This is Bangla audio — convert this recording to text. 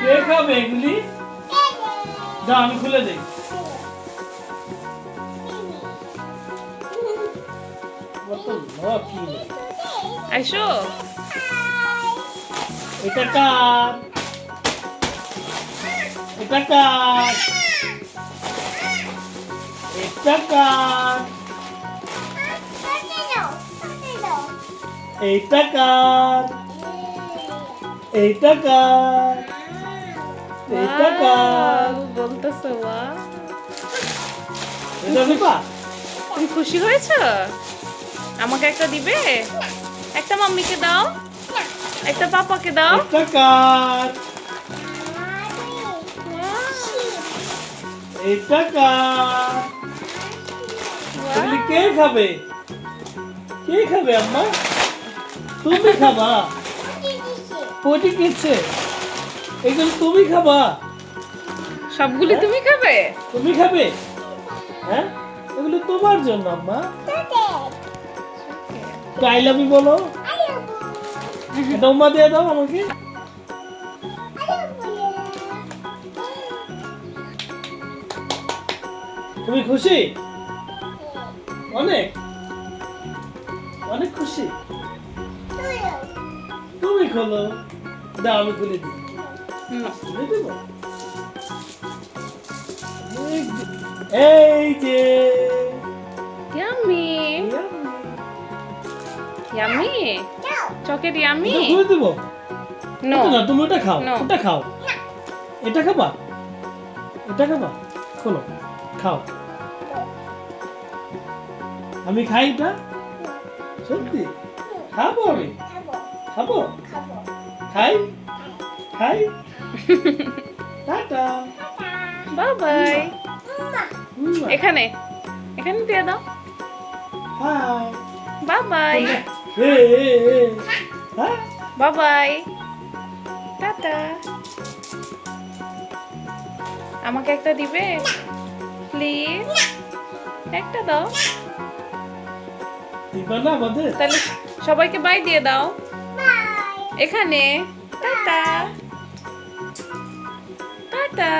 কে খাবে এগুলি? দাও আমি খুলে দেই কত লকি। আইসো। এটা কার? এটা কার? এটা কার? এইটা কার? এইটা কার? এইটা কার Wow, বলতেছো তুমি খুশি হয়েছো? আমাকে একটা দিবে? একটা মাম্মিকে দাও। একটা পাপাকে দাও। এটা কে খাবে? কে খাবে আম্মা? তুমি খাবা। পটি কিচ্ছে এগুলো তুমি খাবা। সবগুলি তুমি খাবে? তুমি খাবে? হ্যাঁ? এগুলো তোমার জন্য আম্মা। আই লাভ ইউ বলো। এটা উম্মা দিয়ে দাও আমাকে। তুমি খুশি? অনেক। অনেক খুশি। তুমি খোলো। দাও আমি খুলে দিই। হুম। খুলে দেবো এই যে- এই যে ইয়ামি খুলে দেবো? নো এটা না তুমি ওটা খাও No. ওটা খাও। এটা খাবা? এটা খাবা? খোলো খাও। আমি খাই এটা? সত্যি? খাব আমি? খাব। খাই? খাই? টাটা। বাই বাই এখানে। এখানে দিয়ে দাও। হাই বাই বাই এ এ এ হ্যাঁ বাই বাই টাটা। আমাকে একটা দিবে? প্লিজ। একটা দাও। দিবা তাহলে সবাইকে বাই দিয়ে দাও। এখানে। টাটা। টিতা